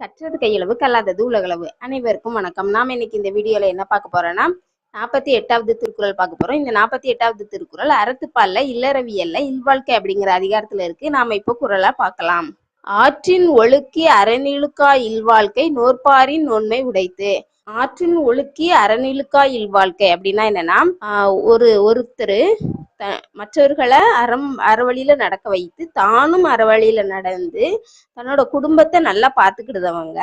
கற்றது கையளவு கல்லாதது உலகளவு அனைவருக்கும் வணக்கம். நாம இன்னைக்கு இந்த வீடியோல என்ன பார்க்க போறோம்னா நாற்பத்தி எட்டாவது திருக்குறள் பார்க்க போறோம். இந்த நாற்பத்தி எட்டாவது திருக்குறள் அறத்துப்பால்ல இல்லறவியல்ல இல்வாழ்க்கை அப்படிங்கிற அதிகாரத்துல இருக்கு. நாம இப்போ குறளா பார்க்கலாம். ஆற்றின் ஒழுக்கி அறநிழுக்கா இல்வாழ்க்கை நோற்பாரின் நோன்மை உடைத்து. ஆற்றின் ஒழுக்கி அறநிழுக்கா இல்வாழ்க்கை அப்படின்னா என்னன்னா ஆஹ் ஒரு ஒருத்தர் த மற்றவர்களை அறம் அறவழியில நடக்க வைத்து தானும் அறவழியில நடந்து தன்னோட குடும்பத்தை நல்லா பார்த்துக்கிடுதவங்க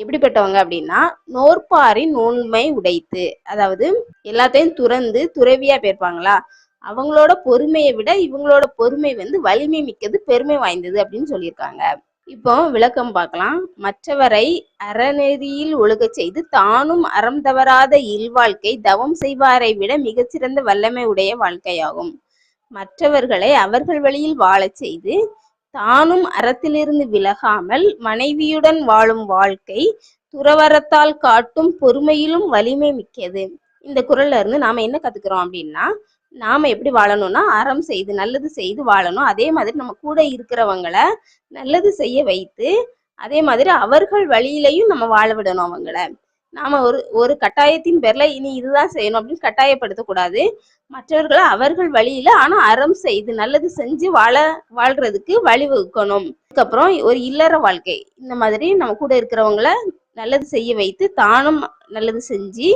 எப்படிப்பட்டவங்க அப்படின்னா நோற்பாரின் நோன்மை உடைத்து அதாவது எல்லாத்தையும் துறந்து துறவியா போயிருப்பாங்களா அவங்களோட பொறுமையை விட இவங்களோட பொறுமை வந்து வலிமை மிக்கது பெருமை வாய்ந்தது அப்படின்னு சொல்லியிருக்காங்க. இப்போ விளக்கம் பார்க்கலாம். மற்றவரை அறநெறியில் ஒழுகச் செய்து தானும் அறம் தவறாத இல்வாழ்க்கை தவம் செய்வாரை விட மிகச்சிறந்த வல்லமை உடைய வாழ்க்கையாகும். மற்றவர்களை அவர்கள் வழியில் வாழச் செய்து தானும் அறத்திலிருந்து விலகாமல் மனைவியுடன் வாழும் வாழ்க்கை துறவரத்தால் காட்டும் பொறுமையிலும் வலிமை மிக்கது. இந்த குரல்ல இருந்து நாம என்ன கத்துக்கிறோம் அப்படின்னா நாம எப்படி வாழணும்னா அறம் செய்து நல்லது செய்து வாழணும். அதே மாதிரி நம்ம கூட இருக்கிறவங்கள நல்லது செய்ய வைத்து அதே மாதிரி அவர்கள் வழியிலையும் நம்ம வாழ விடணும் அவங்கள. நாம ஒரு ஒரு கட்டாயத்தின் பேர்ல இனி இதுதான் செய்யணும் அப்படின்னு கட்டாயப்படுத்தக்கூடாது மற்றவர்களை அவர்கள் வழியில ஆனா அறம் செய்து நல்லது செஞ்சு வாழ வாழ்றதுக்கு வழிவகுக்கணும். அதுக்கப்புறம் ஒரு இல்லற வாழ்க்கை. இந்த மாதிரி நம்ம கூட இருக்கிறவங்கள நல்லது செய்ய வைத்து தானும் நல்லது செஞ்சு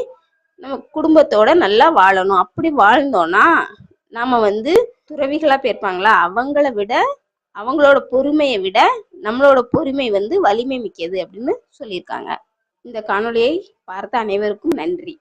நம்ம குடும்பத்தோட நல்லா வாழணும். அப்படி வாழ்ந்தோம்னா நாம வந்து துறவிகளா போயிருப்பாங்களா அவங்கள விட அவங்களோட பொறுமையை விட நம்மளோட பொறுமை வந்து வலிமை மிக்கது அப்படின்னு சொல்லியிருக்காங்க. இந்த காணொலியை பார்த்த அனைவருக்கும் நன்றி.